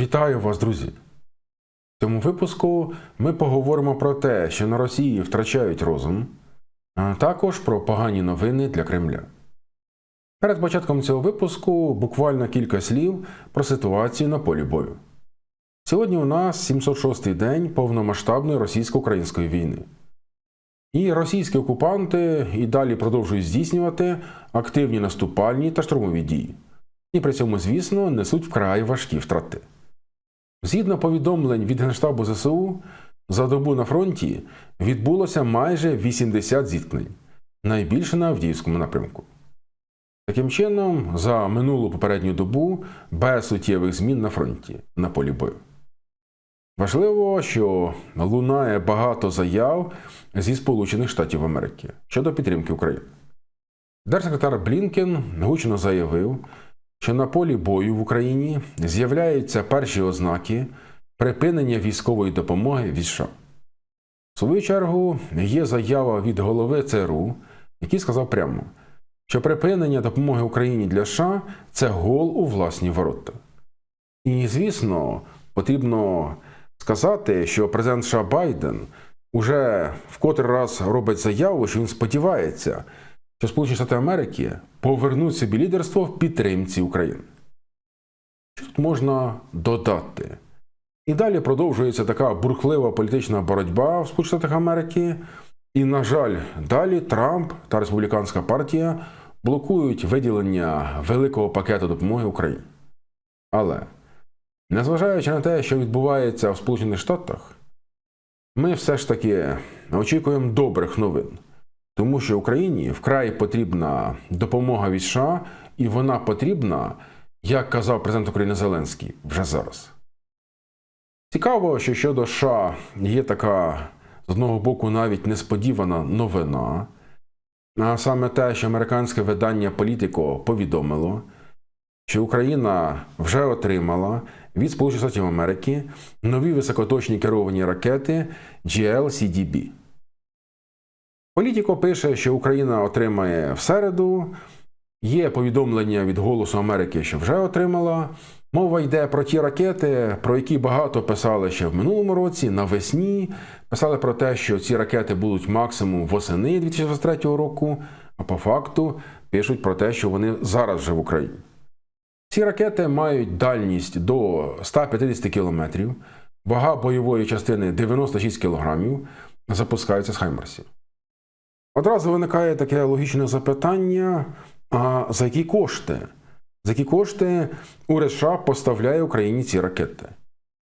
Вітаю вас, друзі! В цьому випуску ми поговоримо про те, що на Росії втрачають розум, а також про погані новини для Кремля. Перед початком цього випуску буквально кілька слів про ситуацію на полі бою. Сьогодні у нас 706-й день повномасштабної російсько-української війни. І російські окупанти і далі продовжують здійснювати активні наступальні та штурмові дії. І при цьому, звісно, несуть вкрай важкі втрати. Згідно повідомлень від Генштабу ЗСУ, за добу на фронті відбулося майже 80 зіткнень, найбільше на Авдіївському напрямку. Таким чином, за минулу попередню добу без суттєвих змін на фронті на полі бою. Важливо, що лунає багато заяв зі Сполучених Штатів Америки щодо підтримки України. Держсекретар Блінкен гучно заявив, що на полі бою в Україні з'являються перші ознаки припинення військової допомоги від США. В свою чергу є заява від голови ЦРУ, який сказав прямо, що припинення допомоги Україні для США це гол у власні ворота. І, звісно, потрібно сказати, що президент США Байден уже в котрий раз робить заяву, що він сподівається, що Сполучені Штати Америки повернуть собі лідерство в підтримці України. Що тут можна додати? І далі продовжується така бурхлива політична боротьба в Сполучених Штатах Америки. І, на жаль, далі Трамп та республіканська партія блокують виділення великого пакету допомоги Україні. Але, незважаючи на те, що відбувається в Сполучених Штатах, ми все ж таки очікуємо добрих новин. Тому що Україні вкрай потрібна допомога від США, і вона потрібна, як казав президент України Зеленський, вже зараз. Цікаво, що щодо США є така з одного боку навіть несподівана новина, а саме те, що американське видання Політико повідомило, що Україна вже отримала від Сполучених Штатів Америки нові високоточні керовані ракети GLCDB. Політіко пише, що Україна отримає в середу. Є повідомлення від Голосу Америки, що вже отримала. Мова йде про ті ракети, про які багато писали ще в минулому році, навесні. Писали про те, що ці ракети будуть максимум восени 2023 року, а по факту пишуть про те, що вони зараз вже в Україні. Ці ракети мають дальність до 150 кілометрів, вага бойової частини 96 кілограмів, запускаються з Хаймерсів. Одразу виникає таке логічне запитання: а за які кошти? За які кошти уряд США поставляє Україні ці ракети?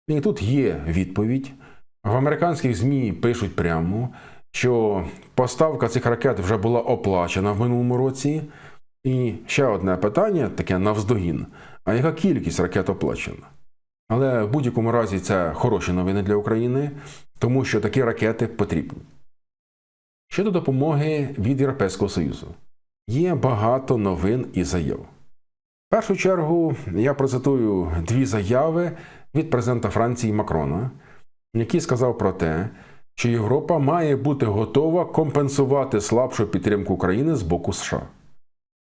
І тут є відповідь. В американських ЗМІ пишуть прямо, що поставка цих ракет вже була оплачена в минулому році. І ще одне питання, таке навздогін: а яка кількість ракет оплачена? Але в будь-якому разі це хороші новини для України, тому що такі ракети потрібні. Щодо допомоги від Європейського Союзу, є багато новин і заяв. В першу чергу я процитую дві заяви від президента Франції Макрона, який сказав про те, що Європа має бути готова компенсувати слабшу підтримку України з боку США.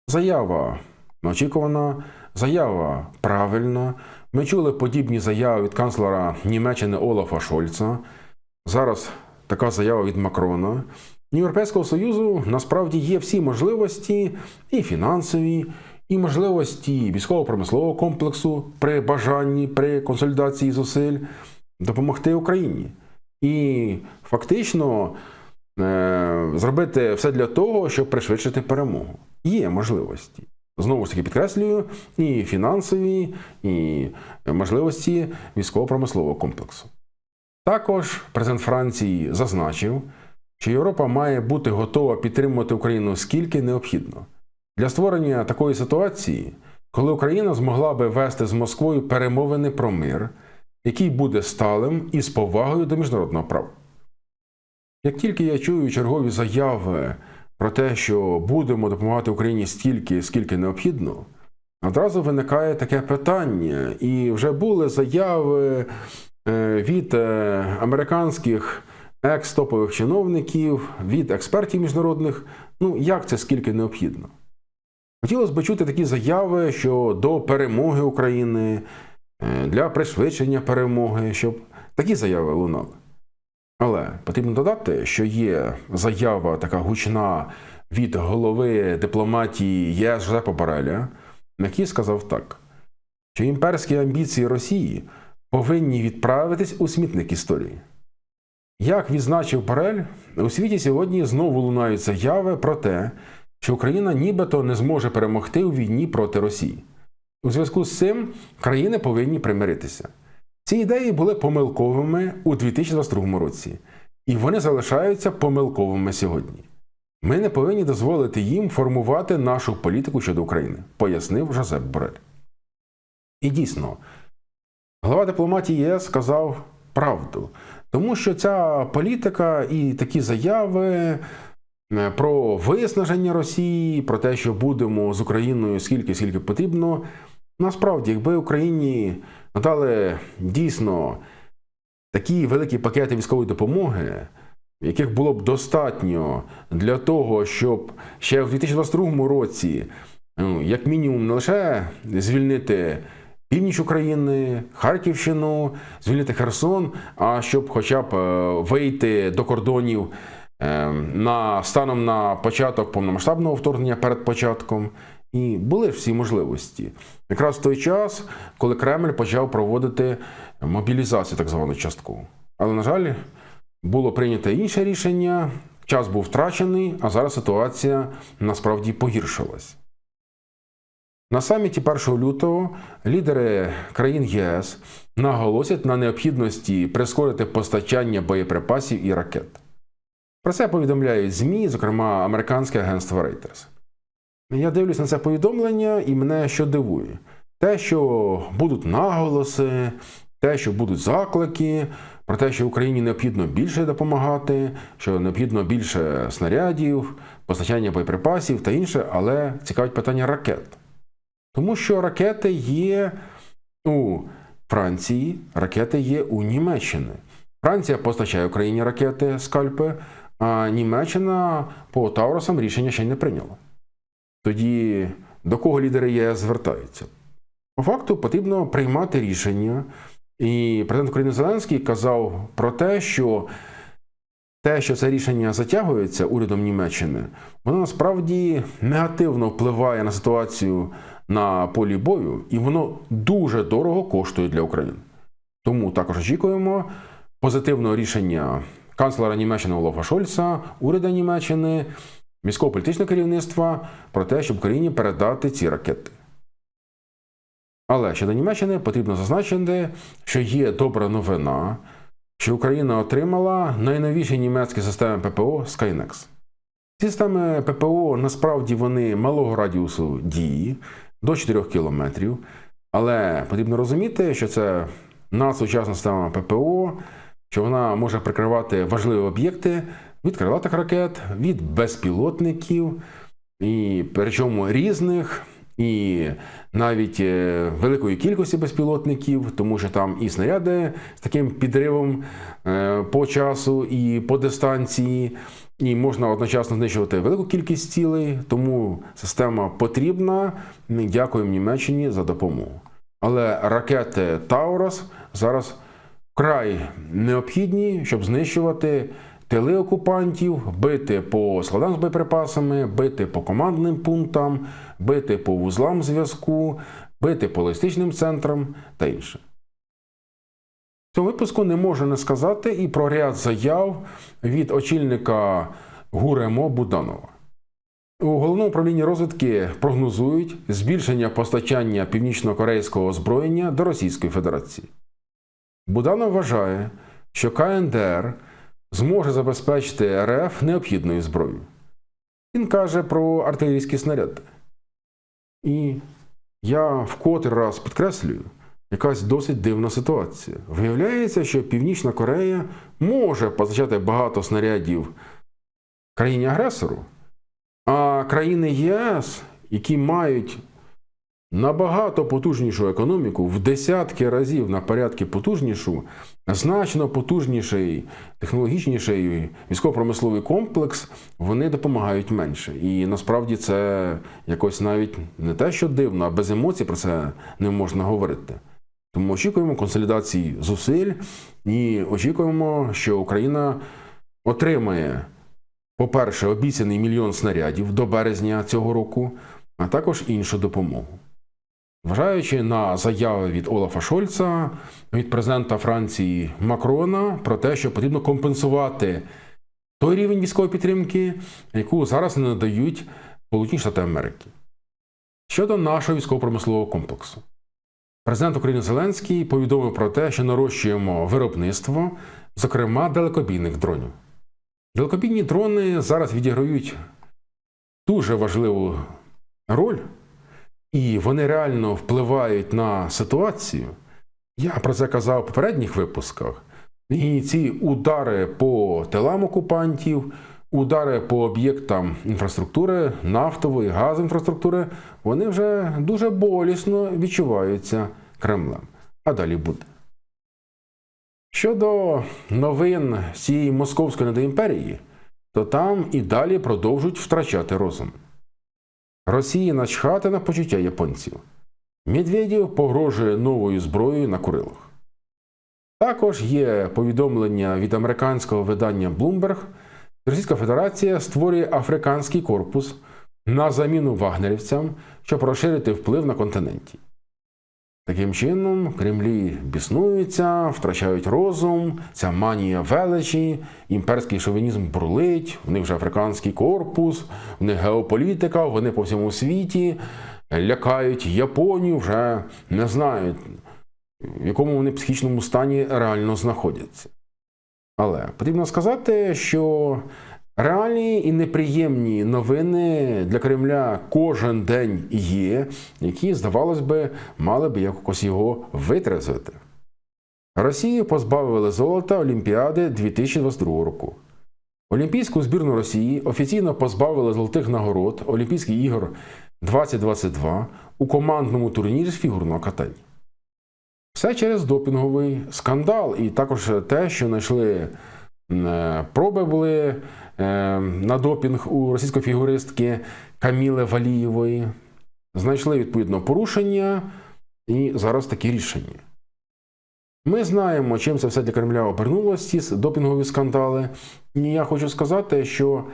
Заява очікувана, заява правильна. Ми чули подібні заяви від канцлера Німеччини Олафа Шольца. Зараз така заява від Макрона. Європейського Союзу насправді є всі можливості і фінансові, і можливості військово-промислового комплексу при бажанні, при консолідації зусиль допомогти Україні. І фактично е- зробити все для того, щоб пришвидшити перемогу. Є можливості. Знову ж таки підкреслюю, і фінансові, і можливості військово-промислового комплексу. Також президент Франції зазначив, що Європа має бути готова підтримувати Україну скільки необхідно для створення такої ситуації, коли Україна змогла би вести з Москвою перемовини про мир, який буде сталим і з повагою до міжнародного права. Як тільки я чую чергові заяви про те, що будемо допомагати Україні стільки, скільки необхідно, одразу виникає таке питання, і вже були заяви е, від е, американських екс-топових чиновників, від експертів міжнародних. Ну, як це скільки необхідно? Хотілося б чути такі заяви, що до перемоги України е, для пришвидшення перемоги, щоб такі заяви лунали. Але потрібно додати, що є заява така гучна від голови дипломатії ЄС Жозепа Бореля, який сказав так, що імперські амбіції Росії повинні відправитись у смітник історії. Як відзначив Борель, у світі сьогодні знову лунають заяви про те, що Україна нібито не зможе перемогти у війні проти Росії. У зв'язку з цим країни повинні примиритися. Ці ідеї були помилковими у 2022 році, і вони залишаються помилковими сьогодні. Ми не повинні дозволити їм формувати нашу політику щодо України, пояснив Жозеп Борель. І дійсно, глава дипломатії ЄС сказав правду, тому що ця політика і такі заяви е, про виснаження Росії, про те, що будемо з Україною скільки скільки потрібно. Насправді, якби Україні надали дійсно такі великі пакети військової допомоги, яких було б достатньо для того, щоб ще в 2022 році, ну, як мінімум, не лише звільнити північ України, Харківщину, звільнити Херсон, а щоб хоча б е, вийти до кордонів е, на станом на початок повномасштабного вторгнення перед початком. І були всі можливості. Якраз в той час, коли Кремль почав проводити мобілізацію, так звану часткову. Але, на жаль, було прийнято інше рішення, час був втрачений, а зараз ситуація насправді погіршилась. На саміті 1 лютого лідери країн ЄС наголосять на необхідності прискорити постачання боєприпасів і ракет. Про це повідомляють ЗМІ, зокрема американське агентство Reuters. Я дивлюсь на це повідомлення, і мене що дивує: те, що будуть наголоси, те, що будуть заклики, про те, що Україні необхідно більше допомагати, що необхідно більше снарядів, постачання боєприпасів та інше, але цікавить питання ракет. Тому що ракети є у Франції, ракети є у Німеччини. Франція постачає Україні ракети скальпи, а Німеччина по Таурусам рішення ще не прийняла. Тоді до кого лідери ЄС звертаються? По факту потрібно приймати рішення. І президент України Зеленський казав про те, що те, що це рішення затягується урядом Німеччини, воно насправді негативно впливає на ситуацію на полі бою, і воно дуже дорого коштує для України. Тому також очікуємо позитивного рішення канцлера Німеччини Олафа Шольца, уряду Німеччини, військово-політичного керівництва про те, щоб Україні передати ці ракети. Але щодо Німеччини потрібно зазначити, що є добра новина, що Україна отримала найновіші німецькі системи ППО Skynex. Ці системи ППО насправді вони малого радіусу дії до 4 кілометрів. Але потрібно розуміти, що це надсучасна система ППО, що вона може прикривати важливі об'єкти від крилатих ракет, від безпілотників, і причому різних. І навіть е, великої кількості безпілотників, тому що там і снаряди з таким підривом е, по часу і по дистанції, і можна одночасно знищувати велику кількість цілей, тому система потрібна. Дякуємо Німеччині за допомогу. Але ракети Таурос зараз вкрай необхідні, щоб знищувати тили окупантів, бити по складам з боєприпасами, бити по командним пунктам, бити по вузлам зв'язку, бити по логістичним центрам та інше. Цьому випуску не можу не сказати і про ряд заяв від очільника ГУРЕМО Буданова. У головному управлінні розвідки прогнозують збільшення постачання північно-корейського озброєння до Російської Федерації. Буданов вважає, що КНДР зможе забезпечити РФ необхідною зброєю. Він каже про артилерійські снаряди. І я вкотре раз підкреслюю, якась досить дивна ситуація. Виявляється, що Північна Корея може постачати багато снарядів країні-агресору, а країни ЄС, які мають набагато потужнішу економіку, в десятки разів на порядки потужнішу, значно потужніший, технологічніший військово-промисловий комплекс, вони допомагають менше. І насправді це якось навіть не те, що дивно, а без емоцій про це не можна говорити. Тому очікуємо консолідації зусиль і очікуємо, що Україна отримає, по-перше, обіцяний мільйон снарядів до березня цього року, а також іншу допомогу. Зважаючи на заяви від Олафа Шольца, від президента Франції Макрона про те, що потрібно компенсувати той рівень військової підтримки, яку зараз не надають Сполучені Штати Америки. Щодо нашого військово-промислового комплексу, президент України Зеленський повідомив про те, що нарощуємо виробництво, зокрема далекобійних дронів. Далекобійні дрони зараз відіграють дуже важливу роль, і вони реально впливають на ситуацію. Я про це казав в попередніх випусках. І ці удари по тилам окупантів, удари по об'єктам інфраструктури, нафтової, газінфраструктури, вони вже дуже болісно відчуваються Кремлем. А далі буде. Щодо новин цієї московської недоімперії, то там і далі продовжують втрачати розум. Росії начхати на почуття японців. Медведєв погрожує новою зброєю на Курилах. Також є повідомлення від американського видання Bloomberg, Російська Федерація створює африканський корпус на заміну вагнерівцям, щоб розширити вплив на континенті. Таким чином, Кремлі біснуються, втрачають розум, ця манія величі, імперський шовінізм бурлить, в них вже африканський корпус, в них геополітика, вони по всьому світі лякають Японію, вже не знають, в якому вони психічному стані реально знаходяться. Але потрібно сказати, що реальні і неприємні новини для Кремля кожен день є, які, здавалось би, мали б якось його витрезвити. Росію позбавили золота Олімпіади 2022 року. Олімпійську збірну Росії офіційно позбавили золотих нагород Олімпійських ігор 2022 у командному турнірі з фігурного катання. Все через допінговий скандал, і також те, що знайшли е, проби були е, на допінг у російської фігуристки Каміли Валієвої. Знайшли відповідно порушення, і зараз такі рішення. Ми знаємо, чим це все для Кремля обернулося, ці допінгові скандали. І я хочу сказати, що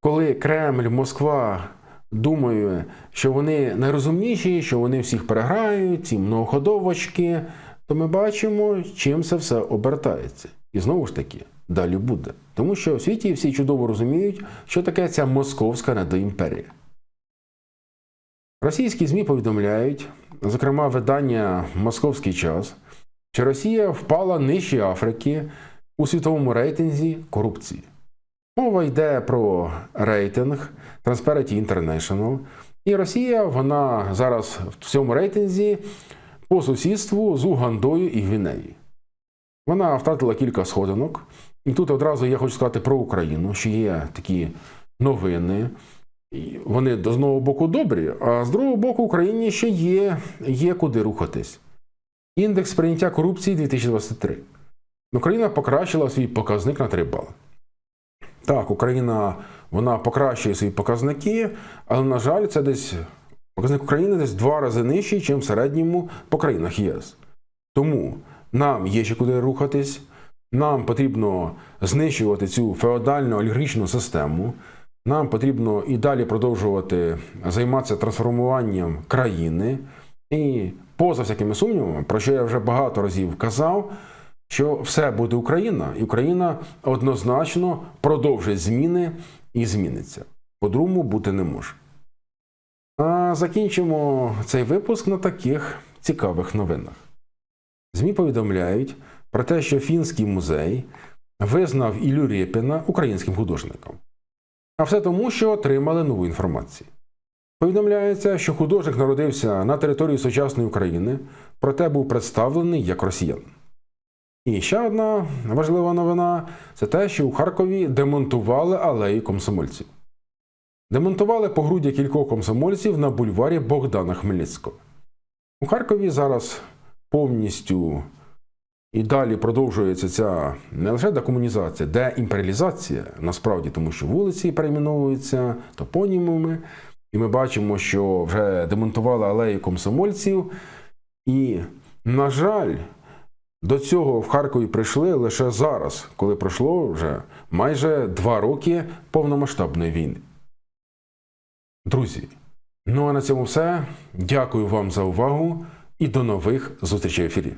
коли Кремль, Москва думає, що вони найрозумніші, що вони всіх переграють, ці многоходовочки, то ми бачимо, чим це все обертається. І знову ж таки, далі буде. Тому що в світі всі чудово розуміють, що таке ця московська недоімперія. Російські ЗМІ повідомляють, зокрема, видання Московський час, що Росія впала нижче Африки у світовому рейтинзі корупції. Мова йде про рейтинг Transparency International. І Росія вона зараз в цьому рейтинзі по сусідству з Угандою і Гвінеєю. Вона втратила кілька сходинок. І тут одразу я хочу сказати про Україну, що є такі новини. Вони з одного боку добрі, а з другого боку, Україні ще є, є куди рухатись. Індекс прийняття корупції 2023. Україна покращила свій показник на 3 бали. Так, Україна вона покращує свої показники, але, на жаль, це десь показник України десь два рази нижчий, ніж в середньому по країнах ЄС. Тому нам є ще куди рухатись, нам потрібно знищувати цю феодальну олігархічну систему. Нам потрібно і далі продовжувати займатися трансформуванням країни. І поза всякими сумнівами, про що я вже багато разів казав, що все буде Україна, і Україна однозначно продовжить зміни і зміниться. По-другому бути не може. А закінчимо цей випуск на таких цікавих новинах. ЗМІ повідомляють про те, що Фінський музей визнав Іллю Рєпіна українським художником. А все тому, що отримали нову інформацію. Повідомляється, що художник народився на території сучасної України, проте був представлений як росіян. І ще одна важлива новина це те, що у Харкові демонтували алеї комсомольців. Демонтували погруддя кількох комсомольців на бульварі Богдана Хмельницького. У Харкові зараз повністю і далі продовжується ця не лише декомунізація, деімперіалізація, насправді, тому що вулиці перейменовуються топонімами, і ми бачимо, що вже демонтували алеї комсомольців, і На жаль, до цього в Харкові прийшли лише зараз, коли пройшло вже майже два роки повномасштабної війни. Друзі, ну а на цьому все. Дякую вам за увагу і до нових зустрічей в ефірі.